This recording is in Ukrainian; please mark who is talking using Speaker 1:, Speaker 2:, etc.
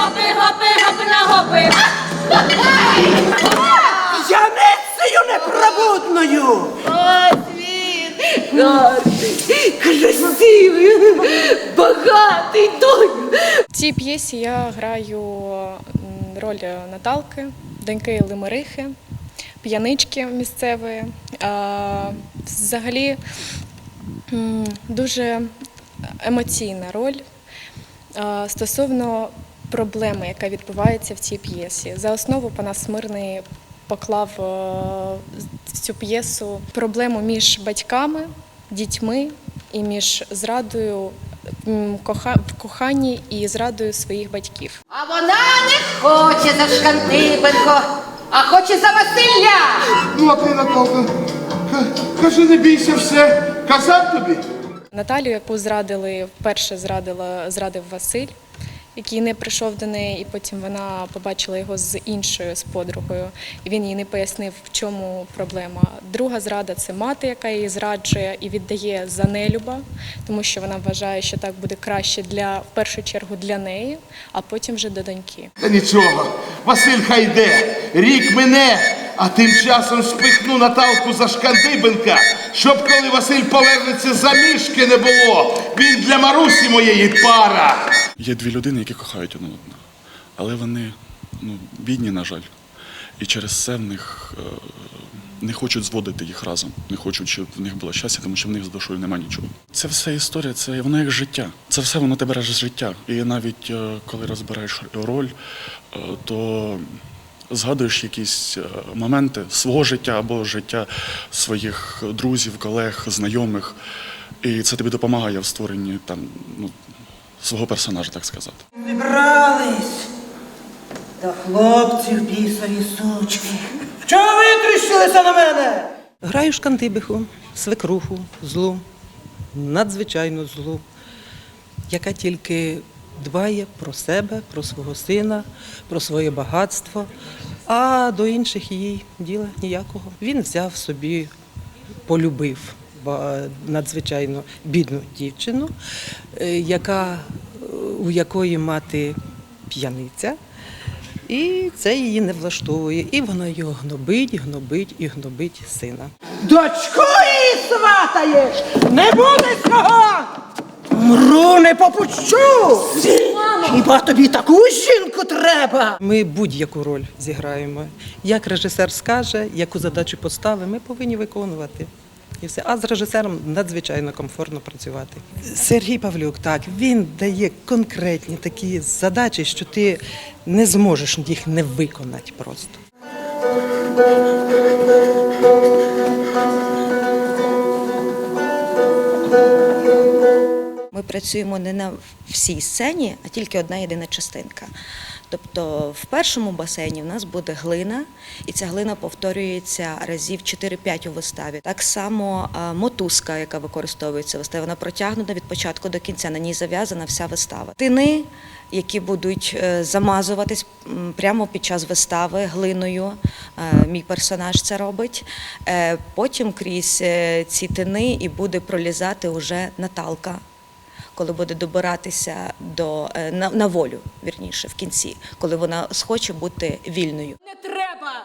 Speaker 1: гопи, гопи, гопи на гопи.
Speaker 2: Яницею непробудною!
Speaker 1: Ось він, гарний, красивий, багатий, доню.
Speaker 3: В цій п'єсі я граю роль Наталки, доньки Лимерихи, п'янички місцевої. Взагалі дуже емоційна роль стосовно проблеми, яка відбувається в цій п'єсі. За основу Панас Мирний поклав е, цю п'єсу проблему між батьками, дітьми і між зрадою в коханні і зрадою своїх батьків.
Speaker 4: А вона не хоче за Шкантибенко, а хоче за Василя.
Speaker 5: Ну, а Наталка, кажи, не бійся все. Казав тобі?
Speaker 3: Наталю, яку зрадили, вперше зрадила, зрадив Василь, який не прийшов до неї, і потім вона побачила його з іншою, з подругою. І він їй не пояснив, в чому проблема. Друга зрада це мати, яка її зраджує і віддає за нелюба, тому що вона вважає, що так буде краще для в першу чергу для неї, а потім вже до доньки.
Speaker 5: Та нічого, Василь хай йде, рік мине, а тим часом спихну Наталку за Шкандибенка, щоб коли Василь повернеться за мішки не було. Він для Марусі моєї пара.
Speaker 6: Є дві людини, які кохають одне одного, але вони ну, бідні, на жаль. І через це в них е, не хочуть зводити їх разом, не хочуть, щоб в них було щастя, тому що в них з душою немає нічого. Це все історія, це воно як життя. Це все воно тебе бере з життя. І навіть е, коли розбираєш роль, е, то згадуєш якісь моменти свого життя або життя своїх друзів, колег, знайомих. І це тобі допомагає в створенні там, ну, свого персонажа, так сказати.
Speaker 2: Зібрались до хлопців бісові сучки. Чого витріщилися на мене?
Speaker 7: Граю шкантибиху, свекруху, злу, надзвичайно злу, яка тільки дбає про себе, про свого сина, про своє багатство, а до інших їй діла ніякого. Він взяв собі, полюбив надзвичайно бідну дівчину, е, яка, у якої мати п'яниця. І це її не влаштовує. І вона його гнобить, гнобить і гнобить сина.
Speaker 2: Дочку її сватаєш! Не буде цього! Мру не попущу! Хіба тобі таку жінку треба?
Speaker 7: Ми будь-яку роль зіграємо. Як режисер скаже, яку задачу поставить, ми повинні виконувати. І все. А з режисером надзвичайно комфортно працювати. Сергій Павлюк, так, він дає конкретні такі задачі, що ти не зможеш їх не виконати просто.
Speaker 8: Ми працюємо не на всій сцені, а тільки одна єдина частинка. Тобто в першому басейні в нас буде глина, і ця глина повторюється разів 4-5 у виставі. Так само мотузка, яка використовується в виставі, вона протягнута від початку до кінця. На ній зав'язана вся вистава. Тини, які будуть е, замазуватись прямо під час вистави глиною. Е, Мій персонаж це робить. Е, Потім крізь е, ці тини і буде пролізати уже Наталка коли буде добиратися до е, на, на волю, вірніше, в кінці, коли вона схоче бути вільною.
Speaker 1: Не треба.